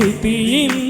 സ്തുതിയും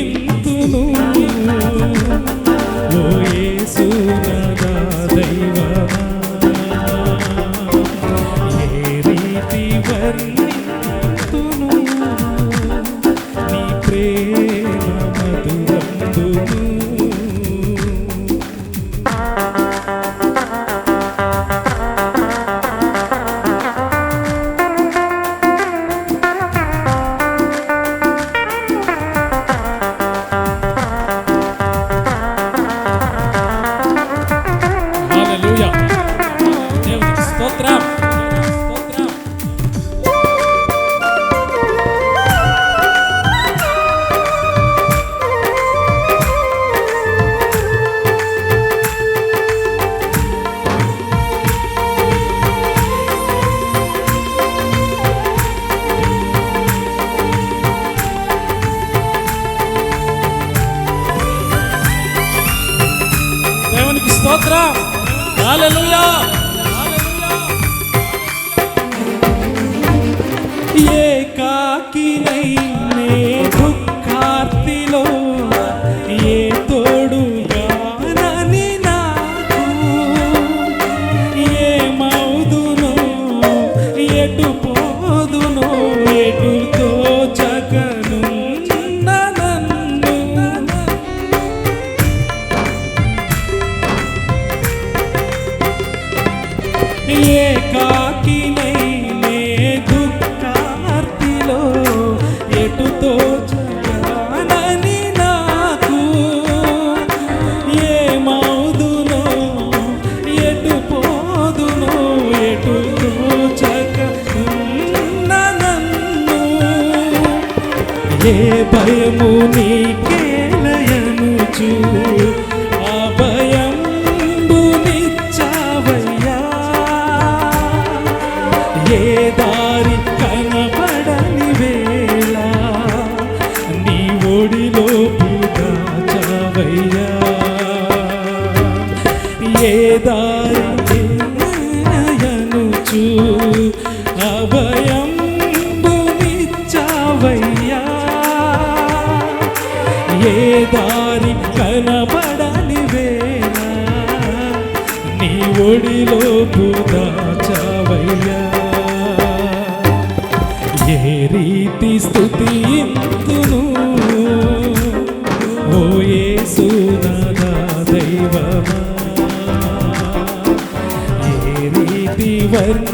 ఏ భయము నీకేలయనుచు ఆ భయంబు నిచ్చావయ్యా. ఏ దా ఏ దారి కనబడని వేళ? నీ ఒడిలో పుదాచవయ్యా. ఏ రీతి స్థుతి ఇందును ఓ ఏ సునదా దైవమా? ఏ రీతి వర్ణ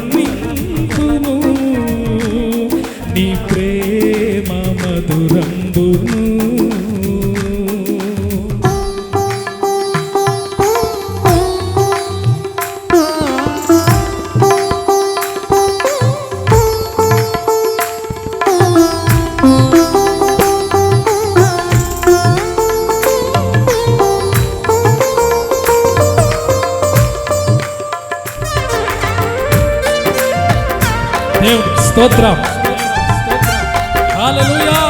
స్తోత్రం. హాలూయా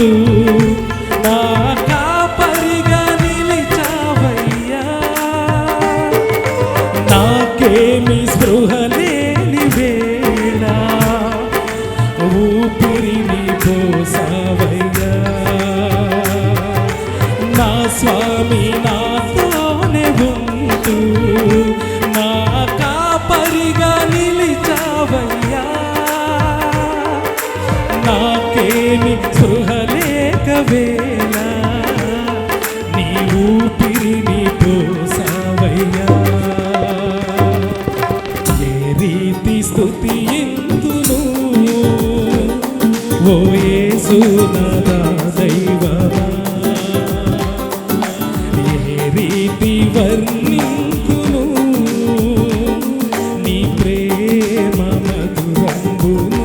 see Prema మధురంబును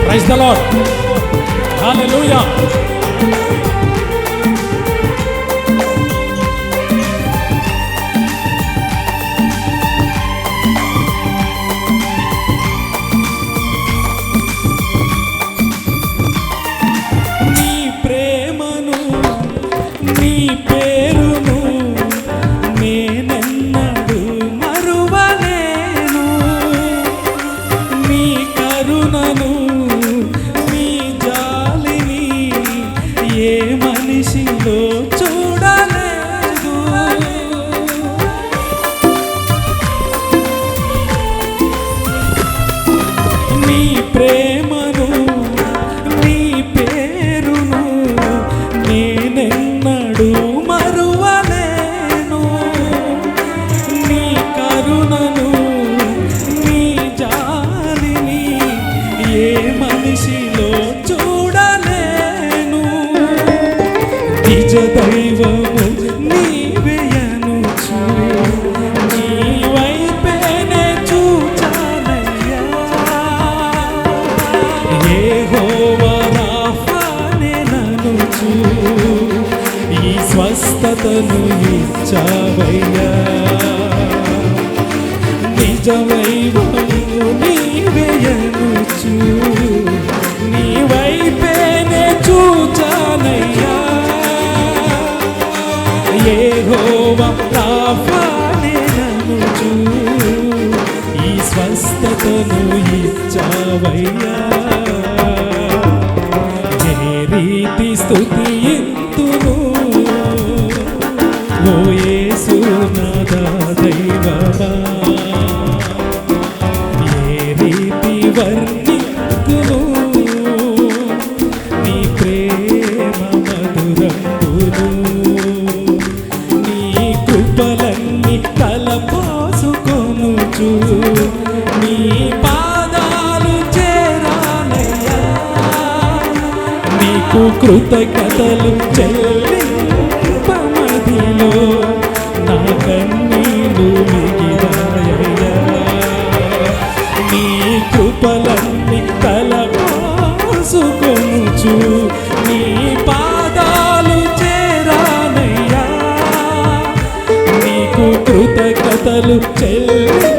Praise the Lord. Hallelujah. విడుదలను ఇచ్చావయ్యా. నిజవైవము నీవేయనుచు నీ వైపేనే చూచానయ్యా. ఏ హోవ రాఫానే నన్నుచు ఈ స్వస్థతను ఇచ్చావయ్యా. ఏసునాథా దైవమా? ఏ రీతి వర్ణితును నీ ప్రేమ మధురంబును నీ కృపలన్నీ తలపోసుకొనుచు? నీ పాదాలు చేరాలయ్యా? నీకు కృతజ్ఞతలు చెల్ల కృతజ్ఞతలు చెల్లి